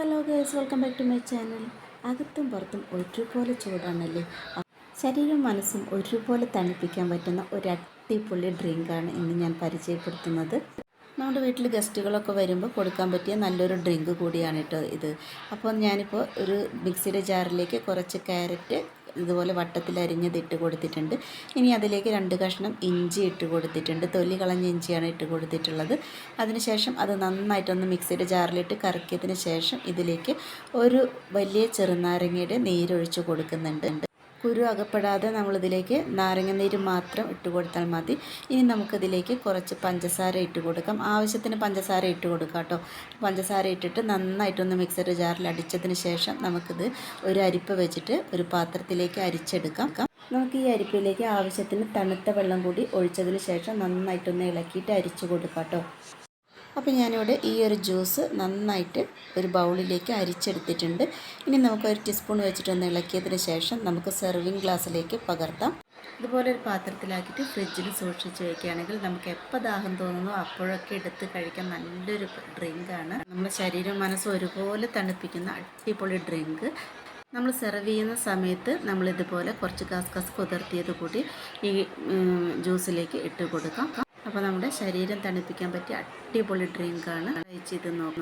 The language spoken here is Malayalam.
Hello girls welcome back to my channel അകത്തും പുറത്തും ഒരുപോലെ ചൂടാണല്ലേ? ശരീരവും മനസ്സും ഒരുപോലെ തണുപ്പിക്കാൻ പറ്റുന്ന ഒരു അടിപൊളി ഡ്രിങ്കാണ് ഇന്ന് ഞാൻ പരിചയപ്പെടുത്തുന്നത്. നമ്മുടെ വീട്ടിൽ ഗസ്റ്റുകളൊക്കെ വരുമ്പോൾ കൊടുക്കാൻ പറ്റിയ നല്ലൊരു ഡ്രിങ്ക് കൂടിയാണ് കേട്ടോ ഇത്. അപ്പോൾ ഞാനിപ്പോൾ ഒരു മിക്സിയുടെ ജാറിലേക്ക് കുറച്ച് ക്യാരറ്റ് ഇതുപോലെ വട്ടത്തിൽ അരിഞ്ഞത് ഇട്ട് കൊടുത്തിട്ടുണ്ട്. ഇനി അതിലേക്ക് രണ്ട് കഷ്ണം ഇഞ്ചി ഇട്ട് കൊടുത്തിട്ടുണ്ട്. തൊലി കളഞ്ഞ ഇഞ്ചിയാണ് ഇട്ട് കൊടുത്തിട്ടുള്ളത്. അതിനുശേഷം അത് നന്നായിട്ടൊന്ന് മിക്സിയുടെ ജാറിലിട്ട് കറക്കിയതിന് ശേഷം ഇതിലേക്ക് ഒരു വലിയ ചെറുനാരങ്ങയുടെ നീരൊഴിച്ച് കൊടുക്കുന്നുണ്ട്. കുരു അകപ്പെടാതെ നമ്മളിതിലേക്ക് നാരങ്ങ നീര് മാത്രം ഇട്ട് കൊടുത്താൽ മതി. ഇനി നമുക്കിതിലേക്ക് കുറച്ച് പഞ്ചസാര ഇട്ട് കൊടുക്കാം ആവശ്യത്തിന് പഞ്ചസാര ഇട്ട് കൊടുക്കാം കേട്ടോ. പഞ്ചസാര ഇട്ടിട്ട് നന്നായിട്ടൊന്ന് മിക്സർ ജാറിൽ അടിച്ചതിന് ശേഷം നമുക്കിത് ഒരു അരിപ്പ് വെച്ചിട്ട് ഒരു പാത്രത്തിലേക്ക് അരിച്ചെടുക്കാം. നമുക്ക് ഈ അരിപ്പയിലേക്ക് ആവശ്യത്തിന് തണുത്ത വെള്ളം കൂടി ഒഴിച്ചതിന് ശേഷം നന്നായിട്ടൊന്ന് ഇളക്കിയിട്ട് അരിച്ചു കൊടുക്കാം കേട്ടോ. അപ്പോൾ ഞാനിവിടെ ഈ ഒരു ജ്യൂസ് നന്നായിട്ട് ഒരു ബൗളിലേക്ക് അരിച്ചെടുത്തിട്ടുണ്ട്. ഇനി നമുക്ക് ഒരു ടീസ്പൂൺ വെച്ചിട്ടൊന്ന് ഇളക്കിയതിന് ശേഷം നമുക്ക് സെർവിങ് ഗ്ലാസ്സിലേക്ക് പകർത്താം. ഇതുപോലെ ഒരു പാത്രത്തിലാക്കിയിട്ട് ഫ്രിഡ്ജിൽ സൂക്ഷിച്ച് വെക്കുകയാണെങ്കിൽ നമുക്ക് എപ്പോൾ ദാഹം തോന്നുന്നു അപ്പോഴൊക്കെ എടുത്ത് കഴിക്കാൻ നല്ലൊരു ഡ്രിങ്കാണ് നമ്മുടെ ശരീരം മനസ്സും ഒരുപോലെ തണുപ്പിക്കുന്ന അടിപൊളി ഡ്രിങ്ക് നമ്മൾ സെർവ് ചെയ്യുന്ന സമയത്ത് നമ്മൾ ഇതുപോലെ കുറച്ച് കസ്കസ് കുതിർത്തിയത് കൂടി ഈ ജ്യൂസിലേക്ക് ഇട്ട് കൊടുക്കാം. അപ്പോൾ നമ്മുടെ ശരീരം തണുപ്പിക്കാൻ പറ്റിയ അടിപൊളി ഡ്രിങ്കാണ് കഴിച്ച് ഇത് നോക്കാം